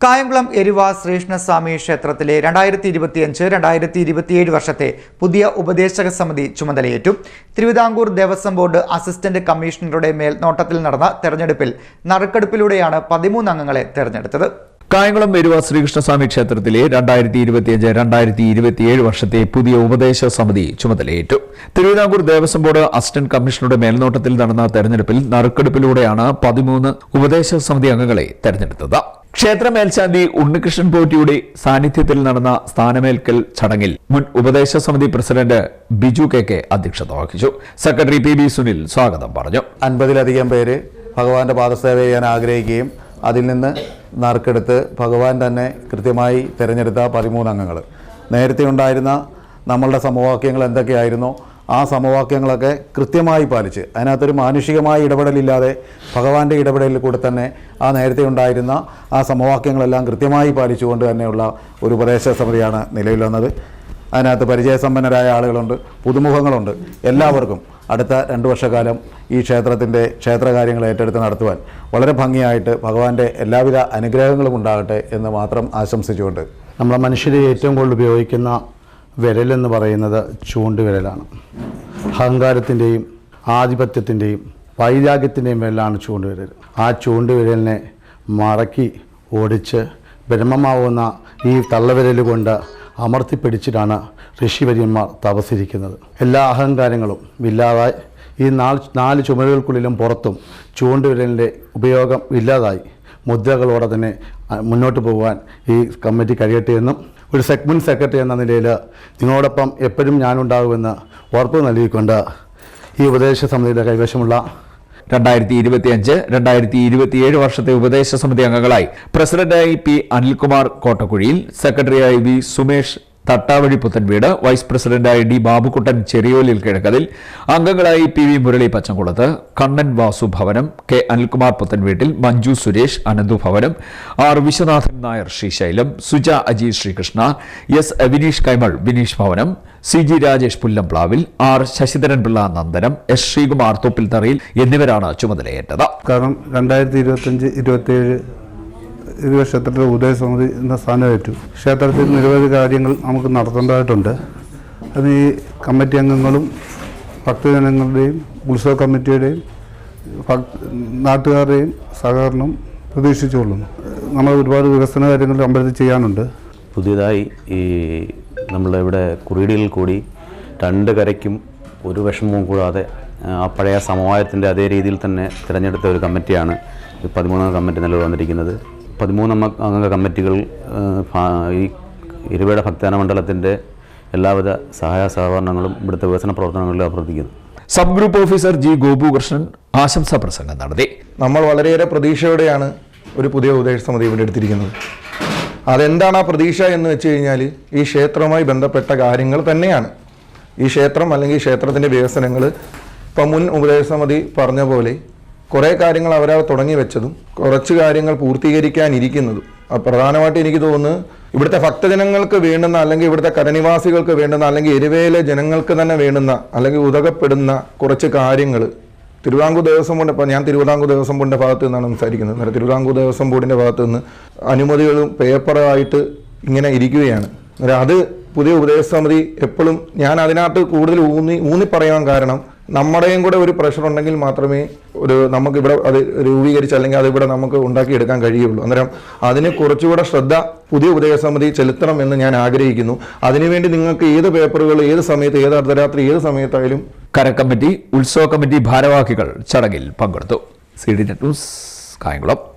കായംകുളം എരുവ ശ്രീകൃഷ്ണസ്വാമി ക്ഷേത്രത്തിലെ രണ്ടായിരത്തി ഇരുപത്തിയഞ്ച് രണ്ടായിരത്തി ഇരുപത്തിയേഴ് വർഷത്തെ പുതിയ ഉപദേശക സമിതി ചുമതലയേറ്റു. തിരുവിതാംകൂർ ദേവസ്വം ബോർഡ് അസിസ്റ്റന്റ് കമ്മീഷണറുടെ മേൽനോട്ടത്തിൽ നടന്ന തെരഞ്ഞെടുപ്പിൽ നറുക്കെടുപ്പിലൂടെയാണ് പതിമൂന്ന് അംഗങ്ങളെ തെരഞ്ഞെടുത്തത്. കായംകുളം വരുവ ശ്രീകൃഷ്ണസ്വാമി ക്ഷേത്രത്തിലെ രണ്ടായിരത്തി ഇരുപത്തിയഞ്ച് രണ്ടായിരത്തി ഇരുപത്തിയേഴ് വർഷത്തെ പുതിയ ഉപദേശ സമിതി ചുമതലയേറ്റു. തിരുവിതാംകൂർ ദേവസ്വം ബോർഡ് അസിസ്റ്റന്റ് കമ്മീഷണറുടെ മേൽനോട്ടത്തിൽ നടന്ന തെരഞ്ഞെടുപ്പിൽ നറുക്കെടുപ്പിലൂടെയാണ് പതിമൂന്ന് ഉപദേശ സമിതി അംഗങ്ങളെ തെരഞ്ഞെടുത്തത്. ക്ഷേത്ര മേൽശാന്തി ഉണ്ണികൃഷ്ണൻ പോറ്റിയുടെ സാന്നിധ്യത്തിൽ നടന്ന സ്ഥാനമേൽക്കൽ ചടങ്ങിൽ മുൻ ഉപദേശ സമിതി പ്രസിഡന്റ് ബിജു കെ കെ അധ്യക്ഷത വഹിച്ചു. സെക്രട്ടറി പി ബി സുനിൽ സ്വാഗതം പറഞ്ഞു. അൻപതിലധികം പേര് ഭഗവാന്റെ പാദസേവ ചെയ്യാൻ ആഗ്രഹിക്കുകയും അതിൽ നിന്ന് നറുക്കെടുത്ത് ഭഗവാൻ തന്നെ കൃത്യമായി തിരഞ്ഞെടുത്ത പതിമൂന്ന് അംഗങ്ങൾ നേരത്തെ ഉണ്ടായിരുന്ന നമ്മളുടെ സമവാക്യങ്ങൾ എന്തൊക്കെയായിരുന്നോ? ആ സമവാക്യങ്ങളൊക്കെ കൃത്യമായി പാലിച്ച് അതിനകത്തൊരു മാനുഷികമായ ഇടപെടലില്ലാതെ ഭഗവാന്റെ ഇടപെടലിൽ കൂടെ തന്നെ ആ നേരത്തെ ഉണ്ടായിരുന്ന ആ സമവാക്യങ്ങളെല്ലാം കൃത്യമായി പാലിച്ചുകൊണ്ട് തന്നെയുള്ള ഒരു ഉപദേശ സമിതിയാണ് നിലവിൽ വന്നത്. അതിനകത്ത് പരിചയസമ്പന്നരായ ആളുകളുണ്ട് പുതുമുഖങ്ങളുണ്ട്. എല്ലാവർക്കും അടുത്ത രണ്ട് വർഷക്കാലം ഈ ക്ഷേത്രത്തിന്റെ ക്ഷേത്രകാര്യങ്ങൾ ഏറ്റെടുത്ത് നടത്തുവാൻ വളരെ ഭംഗിയായിട്ട് ഭഗവാന്റെ എല്ലാവിധ അനുഗ്രഹങ്ങളും ഉണ്ടാകട്ടെ എന്ന് മാത്രം ആശംസിച്ചുകൊണ്ട്. നമ്മളെ മനുഷ്യരെ ഏറ്റവും കൂടുതൽ ഉപയോഗിക്കുന്ന വിരലെന്ന് പറയുന്നത് ചൂണ്ടുവിരലാണ് അഹങ്കാരത്തിന്റെയും ആധിപത്യത്തിന്റെയും വൈരാഗ്യത്തിന്റെയും വിരലാണ് ചൂണ്ടുവിരൽ ആ ചൂണ്ടുവിരലിനെ മറക്കി ഓടിച്ച് ബ്രഹ്മമാവുന്ന ഈ തള്ളവിരൽ കൊണ്ട് അമർത്തിപ്പിടിച്ചിട്ടാണ് ഋഷിവര്യന്മാർ തപസിരിക്കുന്നത് എല്ലാ അഹങ്കാരങ്ങളും ഇല്ലാതായി ഈ നാല് നാല് ചുമരുകൾക്കുള്ളിലും പുറത്തും ചൂണ്ടുവിരലിന്റെ ഉപയോഗം ഇല്ലാതായി. മുദ്രകളോടെ തന്നെ മുന്നോട്ട് പോകുവാൻ ഈ കമ്മിറ്റി കഴിയട്ടെ എന്നും ഒരു സെഗ്മെന്റ് സെക്രട്ടറി എന്ന നിലയിൽ നിങ്ങളോടൊപ്പം എപ്പോഴും ഞാനുണ്ടാകുമെന്ന് ഉറപ്പ് നൽകിക്കൊണ്ട് ഈ ഉപദേശ സമിതിയുടെ കൈവശമുള്ള രണ്ടായിരത്തി ഇരുപത്തിയഞ്ച് രണ്ടായിരത്തി ഇരുപത്തിയേഴ് വർഷത്തെ ഉപദേശ സമിതി അംഗങ്ങളായി പ്രസിഡന്റായി പി അനിൽകുമാർ കോട്ടക്കുഴിയിൽ സെക്രട്ടറിയായി വി സുമേഷ് തട്ടാവഴി പുത്തൻവീട് വൈസ് പ്രസിഡന്റായി ഡി ബാബുക്കുട്ടൻ ചെറിയോലിൽ കിഴക്കതിൽ. അംഗങ്ങളായി P V Murali പച്ചംകുളത്ത് Kannan Vasu Bhavanam. K Anilkumar പുത്തൻവീട്ടിൽ Manju Suresh Ananthu Bhavanam. R Viswanathan Nair Sreesailam. Suja Aji Sreekrishna. S Vineesh Kaimal Vineesh Bhavanam. C G Rajesh Pullamplavil. R Sasidharan Pillai Nandanam. S Sreekumar Thoppil Tharayil എന്നിവരാണ് ചുമതലയേറ്റത്. കാരണം രണ്ടായിരത്തി ഇരുപത്തഞ്ച് ഇരുപത്തേഴ് ഇരുപത് ക്ഷേത്രത്തിലെ ഉദയസമിതി എന്ന സ്ഥാനമേറ്റു. ക്ഷേത്രത്തിൽ നിരവധി കാര്യങ്ങൾ നമുക്ക് നടത്തേണ്ടതായിട്ടുണ്ട്. അത് ഈ കമ്മിറ്റി അംഗങ്ങളും ഭക്തജനങ്ങളുടെയും ഉത്സവ കമ്മിറ്റിയുടെയും നാട്ടുകാരുടെയും സഹകരണം പ്രതീക്ഷിച്ചുകൊള്ളുന്നു. നമ്മൾ ഒരുപാട് വികസന കാര്യങ്ങൾ അമ്പലത്തിൽ ചെയ്യാനുണ്ട്. പുതിയതായി ഈ നമ്മളിവിടെ കുറിയിടിയിൽ കൂടി രണ്ട് കരയ്ക്കും ഒരു വിഷമവും കൂടാതെ ആ പഴയ സമവായത്തിന്റെ അതേ രീതിയിൽ തന്നെ തിരഞ്ഞെടുത്ത ഒരു കമ്മിറ്റിയാണ് പതിമൂന്നാം കമ്മിറ്റി നിലവിൽ വന്നിരിക്കുന്നത്. പതിമൂന്നംഗ അംഗ കമ്മിറ്റികൾ ഈ ഇരുവേട ഭക്താന മണ്ഡലത്തിന്റെ എല്ലാവിധ സഹായ സഹകരണങ്ങളും ഇവിടുത്തെ വികസന പ്രവർത്തനങ്ങളിലും അഭ്യർത്ഥിക്കുന്നു. Sub group officer G Gopukrishnan ആശംസാ പ്രസംഗം നടത്തി. നമ്മൾ വളരെയേറെ പ്രതീക്ഷയോടെയാണ് ഒരു പുതിയ ഉപദേശ സമിതി ഇവിടെ എടുത്തിരിക്കുന്നത്. അതെന്താണ് ആ പ്രതീക്ഷ എന്ന് വെച്ച് കഴിഞ്ഞാൽ ഈ ക്ഷേത്രവുമായി ബന്ധപ്പെട്ട കാര്യങ്ങൾ തന്നെയാണ്. ഈ ക്ഷേത്രം അല്ലെങ്കിൽ ഈ ക്ഷേത്രത്തിന്റെ വികസനങ്ങൾ ഇപ്പം മുൻ ഉപദേശ സമിതി പറഞ്ഞ പോലെ കുറേ കാര്യങ്ങൾ അവരവർ തുടങ്ങി വെച്ചതും കുറച്ച് കാര്യങ്ങൾ പൂർത്തീകരിക്കാനിരിക്കുന്നതും. പ്രധാനമായിട്ട് എനിക്ക് തോന്നുന്നു ഇവിടുത്തെ ഭക്തജനങ്ങൾക്ക് വേണ്ടുന്ന അല്ലെങ്കിൽ ഇവിടുത്തെ കരനിവാസികൾക്ക് വേണ്ടുന്ന അല്ലെങ്കിൽ എരുവയിലെ ജനങ്ങൾക്ക് തന്നെ വേണ്ടുന്ന അല്ലെങ്കിൽ ഉതകപ്പെടുന്ന കുറച്ച് കാര്യങ്ങൾ തിരുവിതാംകൂർ ദേവസ്വം ബോർഡ് ഇപ്പം ഞാൻ തിരുവിതാംകൂർ ദേവസ്വം ബോർഡിന്റെ ഭാഗത്ത് നിന്നാണ് സംസാരിക്കുന്നത്. അന്നേരം തിരുവിതാംകൂർ ദേവസ്വം ബോർഡിന്റെ ഭാഗത്ത് നിന്ന് അനുമതികളും പേപ്പറായിട്ട് ഇങ്ങനെ ഇരിക്കുകയാണ്. അന്നേരം അത് പുതിയ ഉപദേശ സമിതി എപ്പോഴും ഞാൻ അതിനകത്ത് കൂടുതൽ ഊന്നി ഊന്നി പറയാൻ കാരണം നമ്മുടെയും കൂടെ ഒരു പ്രഷർ ഉണ്ടെങ്കിൽ മാത്രമേ ഒരു നമുക്ക് ഇവിടെ അത് രൂപീകരിച്ച് അല്ലെങ്കിൽ അത് ഇവിടെ നമുക്ക് ഉണ്ടാക്കിയെടുക്കാൻ കഴിയുള്ളൂ. അന്നേരം അതിന് കുറച്ചുകൂടെ ശ്രദ്ധ പുതിയ ഉദയസമിതി സമിതി ചെലുത്തണം എന്ന് ഞാൻ ആഗ്രഹിക്കുന്നു. അതിനുവേണ്ടി നിങ്ങൾക്ക് ഏത് പേപ്പറുകൾ ഏത് സമയത്ത് ഏത് അർദ്ധരാത്രി ഏത് സമയത്തായാലും കരക്കമ്മിറ്റി ഉത്സവ കമ്മിറ്റി ഭാരവാഹികൾ ചടങ്ങിൽ പങ്കെടുത്തു. C D news Kayamkulam.